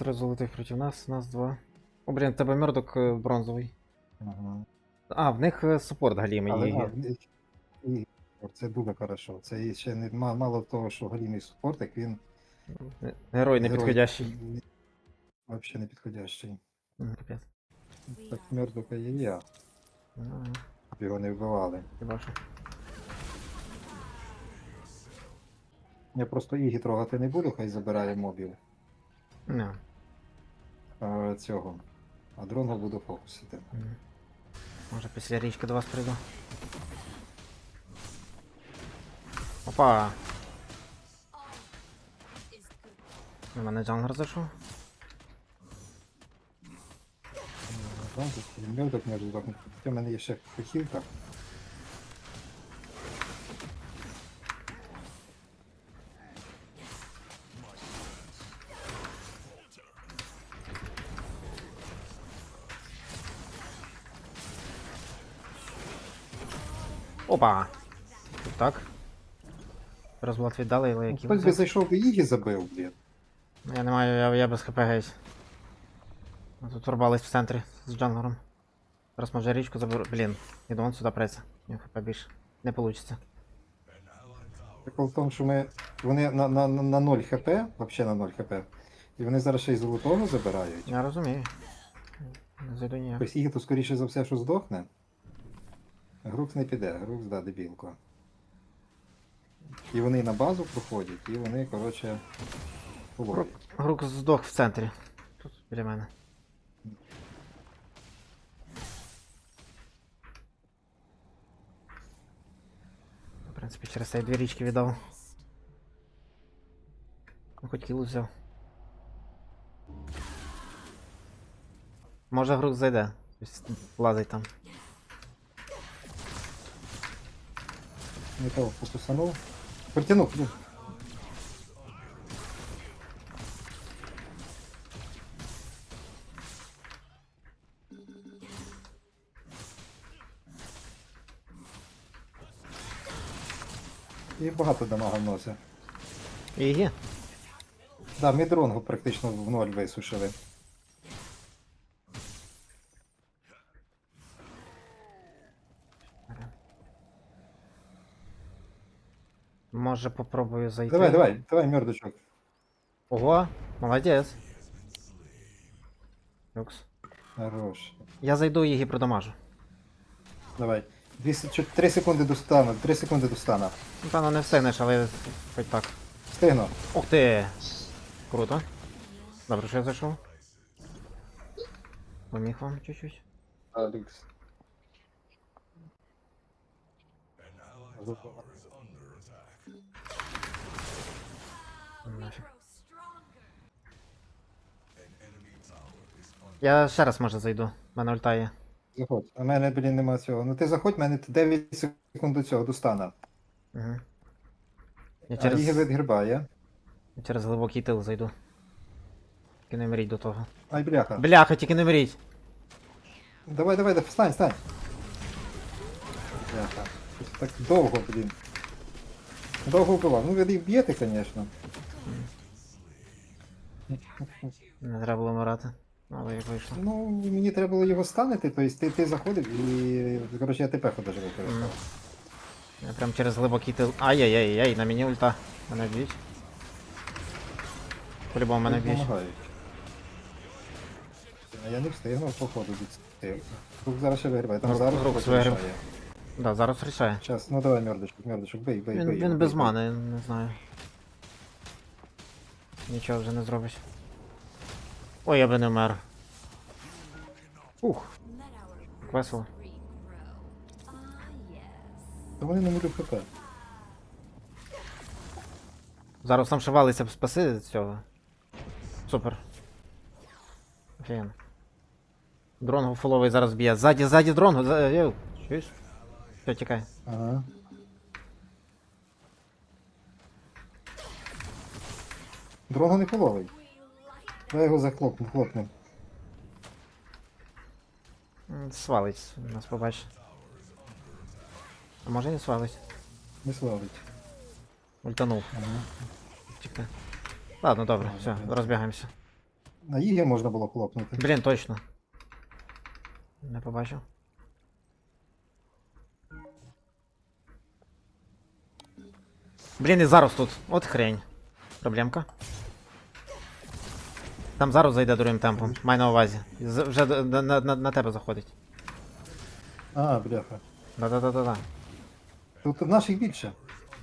Три золотих проти нас, нас два. О, блін, тебе мердок е, бронзовий. Ага. А, в них е, супорт галімий Але є. а, і, і, це дуже хорошо. Це і ще не ма- мало того, що галімий супортик, він Герой непідходящий. Взагалі не підходящий. Капець. Так мердока є я, щоб його не вбивали. Я просто Ігі трогати не буду, хай забирає мобів Не. А, цього. А дронго буду фокусити. М. Може після річки до вас прийду. Опа! У мене джангер зайшов. Мердок може здохнути. Хоча в мене є ще хілка. Опа! Так. Розблат віддали, але Ну, які. Хтось би зайшов би Ігі забив, блін. Я не маю, я, я без хп гейс. Ми тут ворвались в центрі з джанглером. Зараз може річку заберу. Блін, іду он сюди преться. Ні, хп більше. Не получиться. Прикол в тому, що ми. Вони на, на, на на 0 хп, взагалі на 0 хп. І вони зараз ще й золотого забирають. Я розумію. Не зайду ніяк. Тобто Ігі то скоріше за все, що здохне. Грукс не піде, Грукс да, дебілко. І вони на базу проходять, і вони, коротше, половлять. Грук здох в центрі. Тут біля мене. В принципі, через цей дві річки віддав. Ну, хоч кілу взяв. Може грук зайде. Лазить там. Не того фокусанув. Притягнув, ну. І багато дамага вносить. Ігі. Да, ми дронгу практично в ноль висушили. Може попробую зайти. Давай, давай, давай, мордочок. Ого, молодець. Люкс. Хорош. Я зайду Ігі продамажу. Давай. Дві, се- чо- три секунди до стану, три секунди до стана. Напевно, не встигнеш, але хоч так. Встигну. Ух ти! Круто. Добре, що я зайшов. Поміг вам чуть-чуть. А, люкс. Нафіг. Я ще раз може зайду. В мене ульта є. Заходь. У мене, блін, нема цього. Ну ти заходь, в мене 9 секунд до цього, до стана. Угу. Я А через, Іги відгрібає. я через глибокий тил зайду. Тільки не мріть до того. Ай, бляха. Бляха, тільки не мріть! Давай, давай, давай, встань, встань. Бляха. Щось Так довго, блін. Довго вбивав. Ну ви їх б'єте, звісно. Не треба було мирати. Але як вийшло. Ну, мені треба було його станити, тобто ти, ти заходив і. Коротше, я ТП даже використав. Я прям через глибокий тил. Ай-яй-яй-яй, на мені ульта. Мене б'ють. По-любому мене б'ють. Допомагають. А я не встигнув походу від. Рук зараз ще вигрібає. Там Рук- зараз рук хтось вигріб. Да, зараз рішає. Щас, ну давай, мордочок, мордочок, бий, бий, Він, бий. він його, без мани, не знаю. Нічого вже не зробиш. Ой, я би не вмер. Ух, весело. Та вони не можуть хп. Зараз там ще валиться спаси цього. Супер. Офігенно. Дрон фоловий зараз б'є. Ззаді, ззаді дрон. За... Йоу. Чуєш? Все, тікай. Ага. Дрона не половий. Давай його захлопну, хлопнем. М, Свалить, нас побачить. А може і не свалить. Не славить. Ультанув. Ага. Тікай. Ладно, добре, Ладно, все, добре. розбігаємося. На Ігі можна було хлопнути. Блін, точно. Не побачив. Блін, і зараз тут. От хрень. Проблемка. Там зараз зайде другим темпом. Май на увазі. З- Вже д- на, на, на тебе заходить. А, бляха. Да-да-да-да-да. Тут наших більше.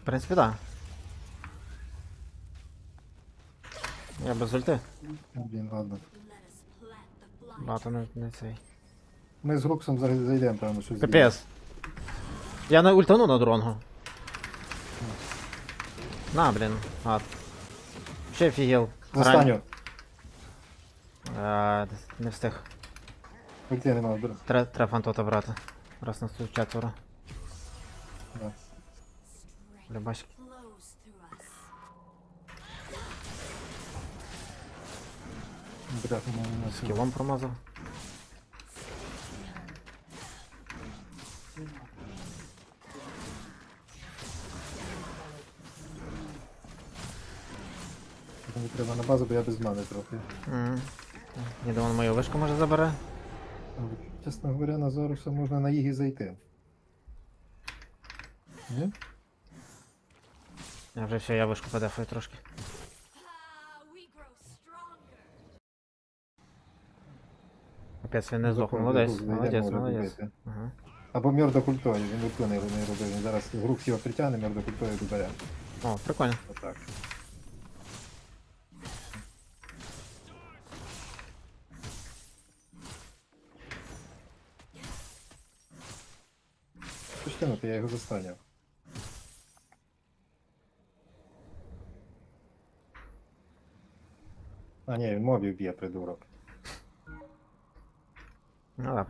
В принципі, да. Я без ульти. А, Блін, ладно. Багато не, не цей. Ми з Руксом зараз зайдемо, певно, щось. зробимо. Капець. Я на ультану на дронгу. На, блін. А. Ще офігел. Застаню. А, не встиг. Ульти нема, бр. Тре- Треба фантота брати. Раз нас тут четверо. Да. Бля, бач. Бляха, мене не сила. Кілом промазав. Мені треба на базу, бо я без мани трохи. Я думав, мою вишку може забере. Чесно говоря, на Зоруса можна на Ігі зайти. Ні? Я вже все, я вишку подефаю трошки. Капець, він не здох. Молодець, Рук, молодець, може молодець. добити. Ага. Або мьордо культою, він не, робив. Він зараз Грукс його притягне, мьордо культою добере. О, прикольно. Отак. Що ж тянути, я його застаню. А, ні, він мобів б'є, придурок. Ну да,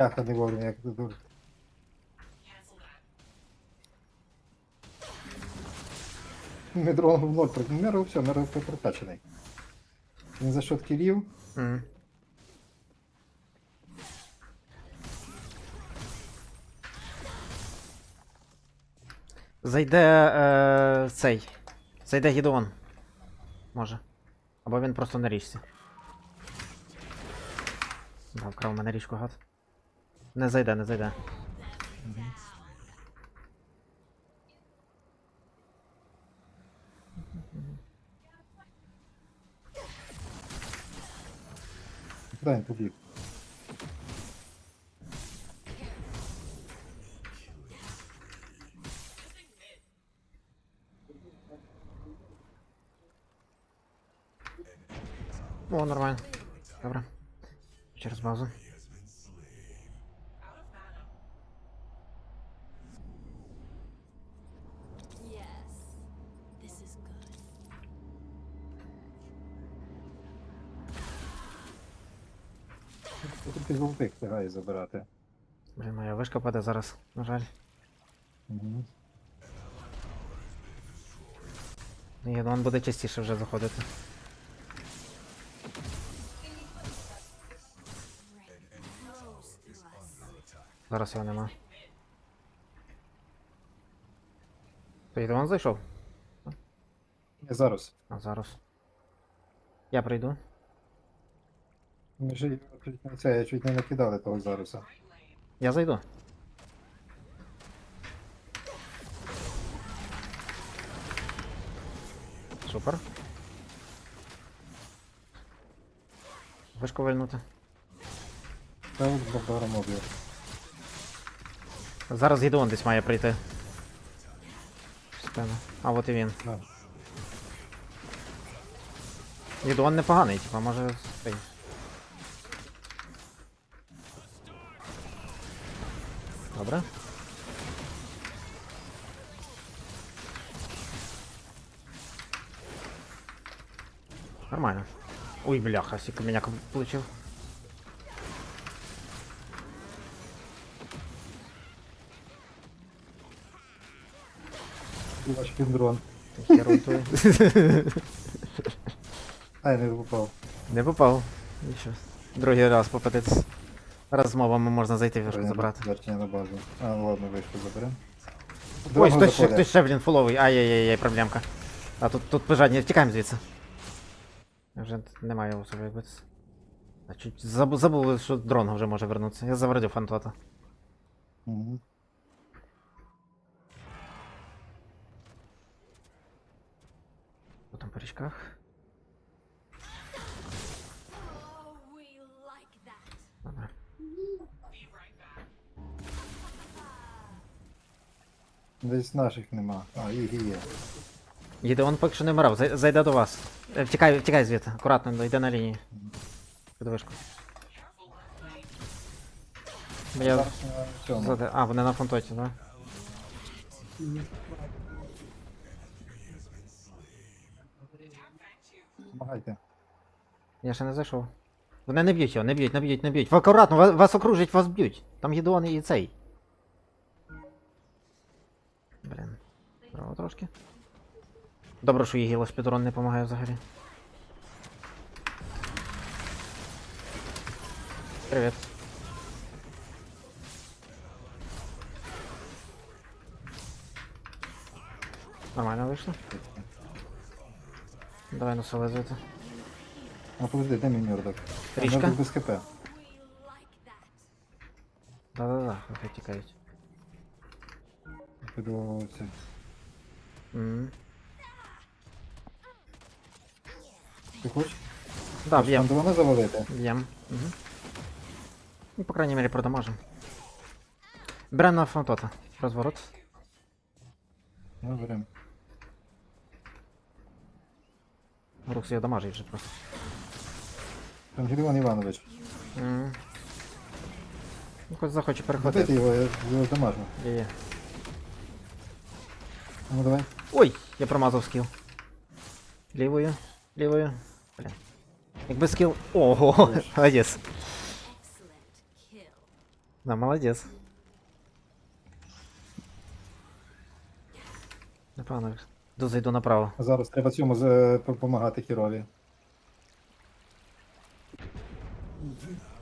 Бляха, не вовремя, як придурок. Медро в ноль, Меро все, Меро прокачаний. Він за счет кілів. Мгм. Зайде е, цей. Зайде Гідеон. Може. Або він просто на річці. Да, вкрав мене річку гад. Не зайде, не зайде. Куди він побіг? О, нормально. Добре. Через базу. Встигає забирати. Блін, моя вишка паде зараз, на жаль. Угу. Гідеон буде частіше вже заходити. Зараз його нема. То Гідеон зайшов? Я зараз. А зараз. Я прийду. Ми ж його чуть не це, я чуть не накидали того заруса. Я зайду. Супер. Вишку вильнути. Та от бабара мобів. Зараз Гідеон десь має прийти. Спина. А от і він. Да. Гідеон непоганий, типа, може. цей. Dobra. Нормально. Ой, бляха, если меня получил. Ваш піндрон. Херунтує. Ай, не попал. Не попал. Еще. Другий раз попытаться. Раз з мовами можна зайти віршку забрати. Верчення на базу. А, ну ладно, вишку заберем. Ой, Дорогу хтось ще, хтось ще, блін, фуловий. Ай-яй-яй, проблемка. А тут, тут пожадні, втікаємо звідси. Вже немає його собі це. А чуть забув, забули, що дрон вже може вернутися. Я завердив фантота. Мгм. Хто там по річках? Десь наших нема. А, їх є. Гідеон поки що не вмирав, зай- зайде до вас. Е, Втікай, втікай звідти, акуратно, йде на лінії. Під вишку. Бо Я Зараз на цьому. заде... А, вони на фонтоті, да? Помагайте. Я ще не зайшов. Вони не б'ють його, не б'ють, не б'ють, не б'ють. Ви акуратно, вас, вас окружать, вас б'ють. Там Гідеон і цей. Блін. Право трошки. Добре, що Єгіло спідрон не допомагає взагалі. Привіт. Нормально вийшло. Давай на соле звідти. А подожди, де мій мірдок? Річка? Мірдок без that. Да-да-да, хай тікають. Піду це. Мгм. Ти хочеш? Да, б'єм. Пандрона завалити? Б'єм. Угу. Ну, по крайней мере, продамажим. Берем на фронтота. Розворот. Ну, берем. Рукс його дамажить вже просто. Там Гіліон Іванович. Мгм. Ну, хоч захоче перехватити. його, я його дамажу. Є, є. Ну давай. Ой, я промазав скіл. Лівою, лівою. Блін. Якби скіл. Ого, молодець. Excellent. Да, молодець. Напевно. Йду зайду направо. Зараз треба цьому з- допомагати хірові.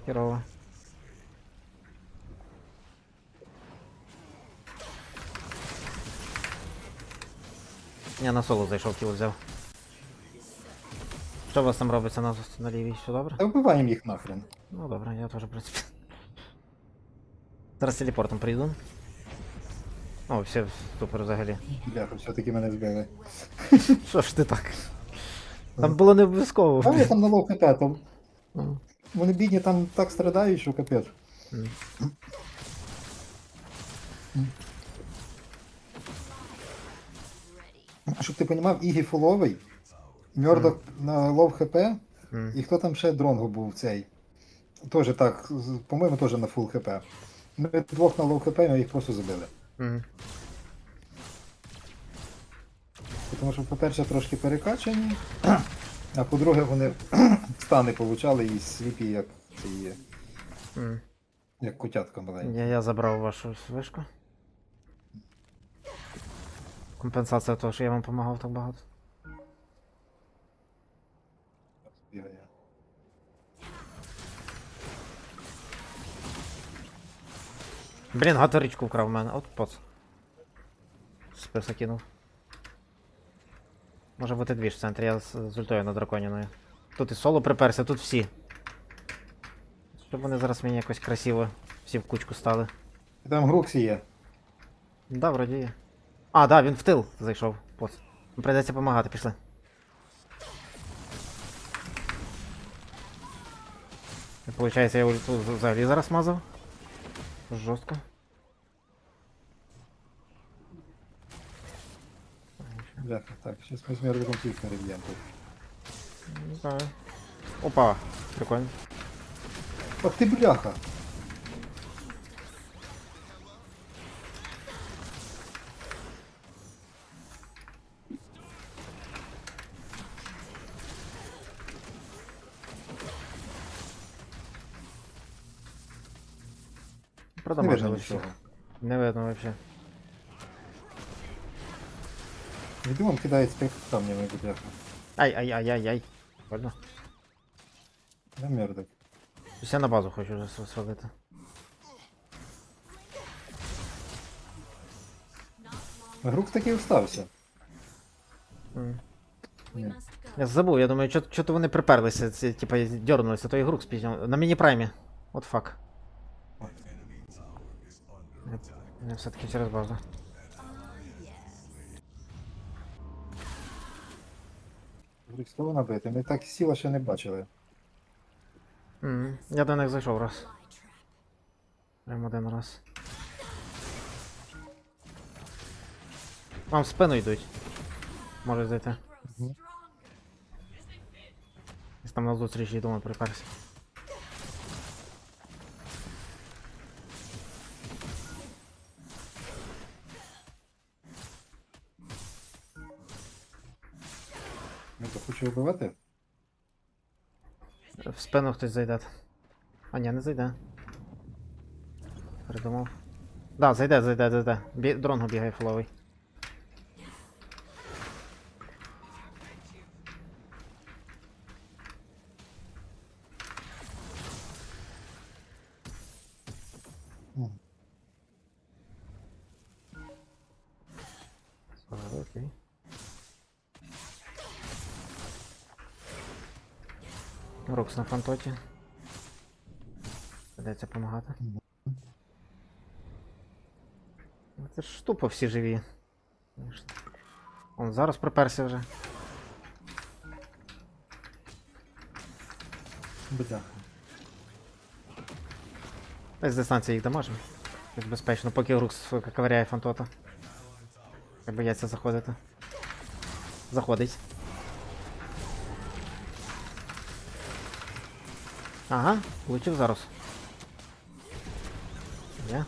Херово. Я на соло зайшов, кіл взяв. Що у вас там робиться на, на лівій? Все добре? Та вбиваємо їх нахрен. Ну добре, я теж, в принципі. Зараз телепортом прийду. О, все супер взагалі. Бляха, все-таки мене збили. Що ж ти так? Там було не обов'язково. А я там на лоу ХП, там Ну, вони бідні там так страдають, що капець. Щоб ти розумів, Ігі фуловий, Мьордок на лоу ХП, і хто там ще Дронго був цей. Тоже так, по-моєму, теж на фул ХП. Ми двох на лоу ХП, ми їх просто забили. Тому що, по-перше, трошки перекачані, а по-друге, вони стани получали і сліпі, як ці є, як котятка маленька. Я, я забрав вашу вишку. Компенсація того, що я вам допомагав так багато. Блін, гаторичку вкрав в мене. От поц. Списа кинув. Може бути дві ж в центрі, я з, ультою на драконіною. Тут і соло приперся, тут всі. Щоб вони зараз мені якось красиво всі в кучку стали. Там Груксі є. Да, вроді є. А, да, він в тил зайшов. Поц. Придеться допомагати, пішли. І, Получається, я ульту взагалі зараз мазав. Жорстко. Бляха, так, зараз ми з Мьордоком всіх переб'ємо тут. Не знаю. Опа, прикольно. Ах ти бляха! Не видно Продамажили всіх. нічого. Не видно вообще. Відьмон кидає з камнями, бляха. Ай, ай, ай, ай, ай. Больно. Я мердик. Ось я на базу хочу вже свалити. Грук таки встався. М. Ні. Я забув, я думаю, що то вони приперлися, ці, типа, дернулися, то ігрок спізнював. На міні-праймі. От фак. Я все-таки через базу. Слово набити. Ми так сіла ще не бачили. Я до них зайшов раз. Прям один раз. Вам в спину йдуть. Може зайти. Десь там на зустрічі думаю приперся. Вбивати? В спину хтось зайде. А ні, не зайде. Придумав. Да, зайде, зайде, зайде. Бі... Дронго бігає фоловий. На фантоті. Придеться допомагати. Ну, Це ж тупо всі живі. Он зараз приперся вже. Бляха. Десь з дистанції їх дамажимо. Тут безпечно, поки Рукс ковиряє фантота. Бояться заходити. Заходить. Ага, влучив зараз. Є.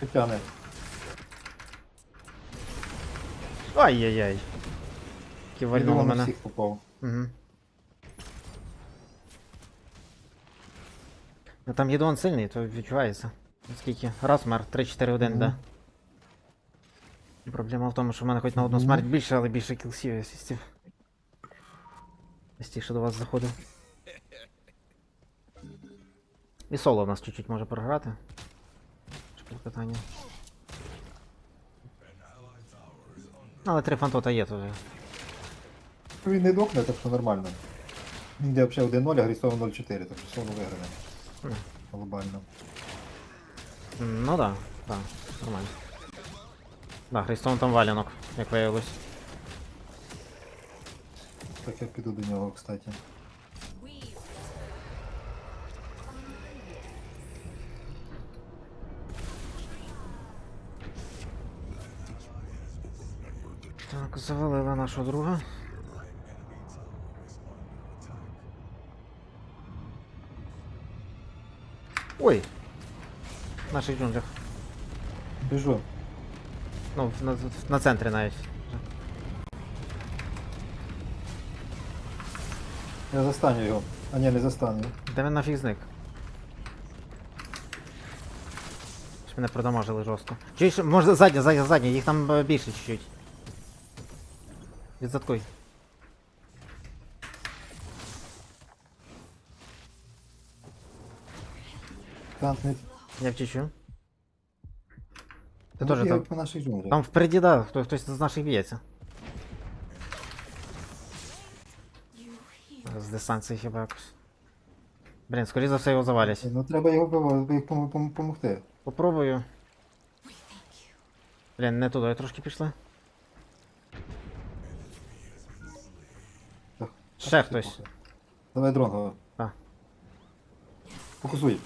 Тетяне. Ай-яй-яй. Які вальнули мене. всіх попав. Угу. Ну там єдон сильний, то відчувається. Скільки? Раз мер, 3-4-1, Мгм. да. Проблема в тому, що в мене хоч на одну смерть більше, але більше кілсів я сістів. Частіше до вас заходив. І соло в нас чуть-чуть може програти. Чи питання. Але три фантота є тут. Він не дохне, так що нормально. Він йде взагалі 1-0, а Грістов 0-4, так що соло вигране. Глобально. Ну да, да, нормально. Да, Христон там валянок, як виявилось. Так я піду до нього, кстати. Так, завалили нашого друга. Ой! В наших джунглях. Біжу. Ну, на, на центрі навіть. Я застаню його. А ні, не застану. Де він нафіг зник? Щось мене продамажили жорстко. Чуєш, може задня, задня, задня, їх там е, більше чуть-чуть. Відзаткуй. Танк не... Я втічу. Теж я там. по наших джунглях. Там впереді, да, хто, хтось з наших б'ється. З дистанції хіба якось. Блін, скоріше за все його завалять. Ну треба його вбивати, пом- пом- помогти. Попробую. Блін, не туди трошки пішли. Так, Ще хтось. Давай дрон. А. Фокусуй.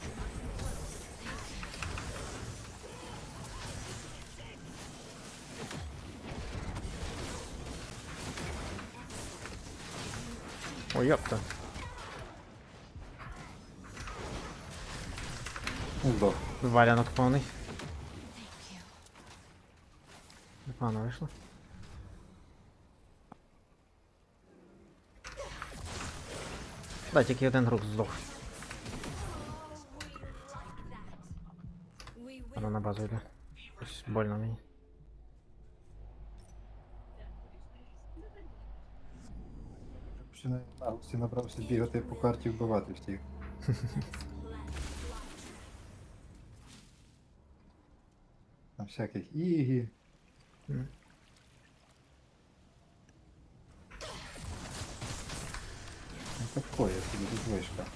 Ой, йопта. Ну, здох. Валянок повний. Непогано вийшло. Да, тільки один грук здох. Воно на базу йде. Щось больно мені. Ще на августі набрався бігати по карті вбивати всіх. Там всяких ігі. Mm. Ну такое себе тут вишка.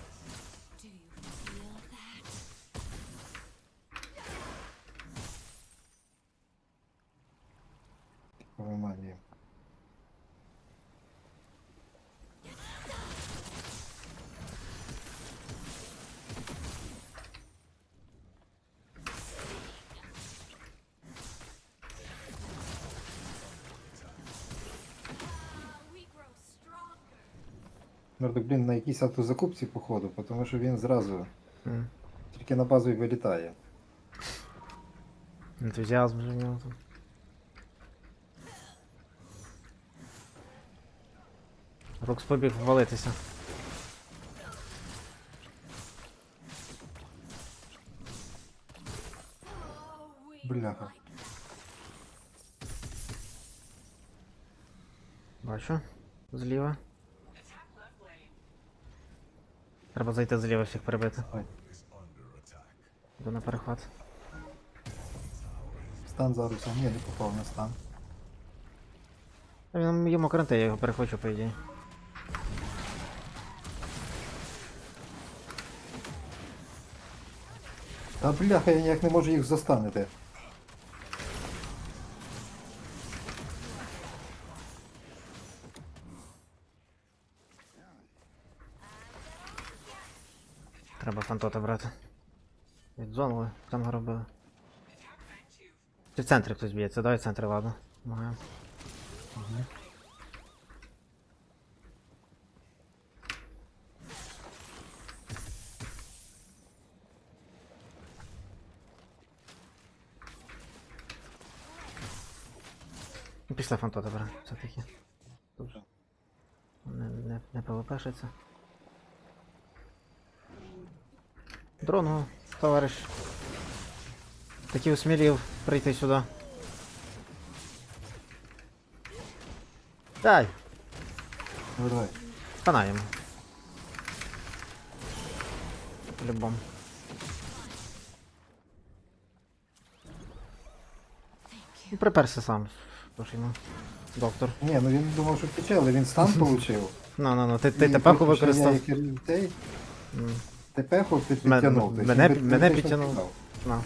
Нордик, блін, на якійсь автозакупці, походу, тому що він зразу М. тільки на базу і вилітає. Ентузіазм вже в нього тут. Рокс побіг валитися. Бляха. Бачу. Зліва. Треба зайти зліва всіх перебити. Ой. Йду на перехват. Стан зараз, ні, не попав на стан. Він йому каранте, я його перехвачу, по ідеї. Та бляха, я ніяк не можу їх застанити. Треба фантота брати. Від зону там робили. Чи в центрі хтось б'ється? Давай в центрі, ладно. Ну, Після фантота бере, все-таки. Не, не, не ПВПшиться. Дрону, товариш. Таки усмілів прийти сюди. Дай, Ну давай. По-любому. Ну, приперся сам. Йому. Доктор. Ні, ну він думав, що але він стан отримав. Ну, ну, ну, ти, ти тепеху використав. М, під- Мен- підтягнув. тобто мене- мене підтягнув. На. Ну.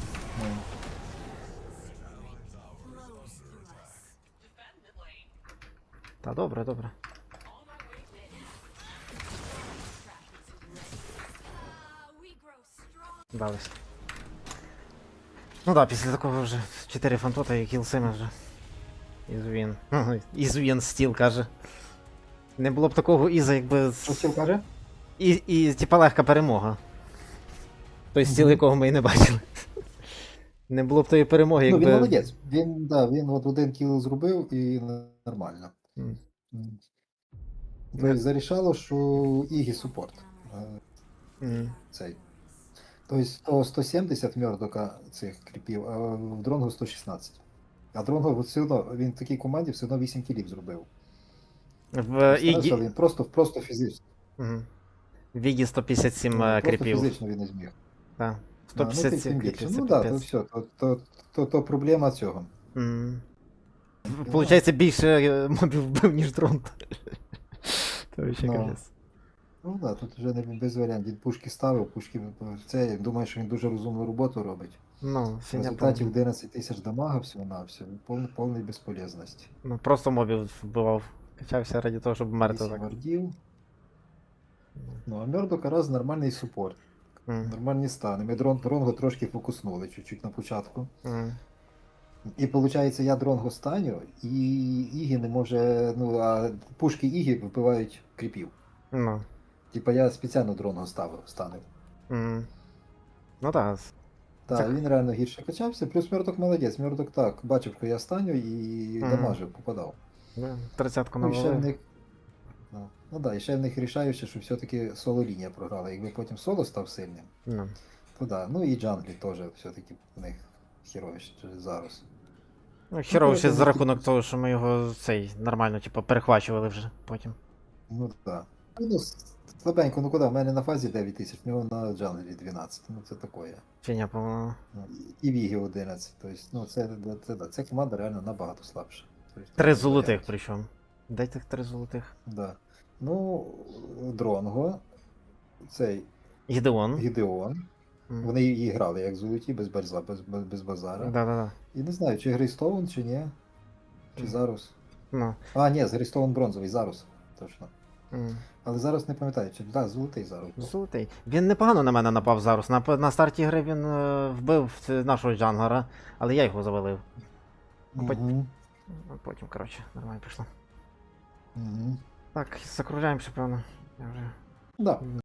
Та добре, добре. Дались. Ну да, після такого вже 4 фантота і кілсими вже. Ізвін. Ізвін стіл каже. Не було б такого іза, якби. з- Що стіл каже? І, і типа легка перемога. Той стіл, якого ми і не бачили. Не було б тої перемоги, Ну, якби. він молодець. Він, да, він от один кіл зробив і нормально. М. Тобто зарішало, що Ігі супорт. М. Цей. Тобто 170 мьордока цих кріпів, а в Дронгу 116. А Дронго все одно, він в такій команді все одно 8 кілів зробив. В Старався, Він просто, просто фізично. Мгм. В Ігі 157 Ну, кріпів. фізично він не зміг. Так. Ну, 157 тим кріпів. Ну так, да, то все, то, то, то, то проблема цього. М. Получається, більше е, мобів вбив, ніж дрон. То ще Ну. капець. Ну так, да, тут вже не без варіантів. Він пушки ставив, пушки це, я думаю, що він дуже розумну роботу робить. Ну, В результаті 11 тисяч дамага всього на всього, повний, повний безполезності. Ну, просто мобів вбивав. Качався раді того, щоб вмерти 8 так. Ну, а Мёрдока раз нормальний супорт, М, нормальні стани. Ми дрон, дронго трошки фокуснули чуть-чуть на початку. м. І виходить, я дронго станю, і Ігі не може. Ну, а пушки Ігі вбивають кріпів. Ну. Типа я спеціально дронго ставив, станив. м. Ну так. Так, Так. він реально гірше качався, плюс Мёрдок молодець. Мёрдок так, бачив, що я станю і Мгм. дамажив, попадав. Тридцятку Ну, і ще в навалив. Ну, ну да, і ще в них рішаюче, що все-таки соло лінія програла. Якби потім соло став сильним, Ну. то да. Ну і джанглі теж все-таки в них херовіше зараз. Ну, херово ще за ну, рахунок того, що ми його цей нормально, типу, перехвачували вже потім. Ну так. Ну, слабенько, ну куди? У мене на фазі 9 тисяч, в нього на джанглі 12. Ну це таке. Фіня, по-моєму. Ну, і Вігі 11. Тобто, ну, це, це, це, ця команда реально набагато слабша. Тобто, Три ну, золотих причому. Де тих три золотих? Да. Ну, Дронго, цей Гідеон. Гідеон. М. Вони її грали як золоті, без, барза, без, без, без базара. Да-да-да. І не знаю, чи Грейстоун, чи ні. Чи Мгм. Зарус. Ну. А, ні, Грейстоун бронзовий, Зарус. Точно. м. Але зараз не пам'ятаю, чи да, золотий Зарус. Золотий. Він непогано на мене напав зараз. На, на старті гри він е, вбив нашого джанглера, але я його завалив. Мгм. А Потім, коротше, нормально пішло. Мгм. Так, закругляємося, певно. Я вже Да.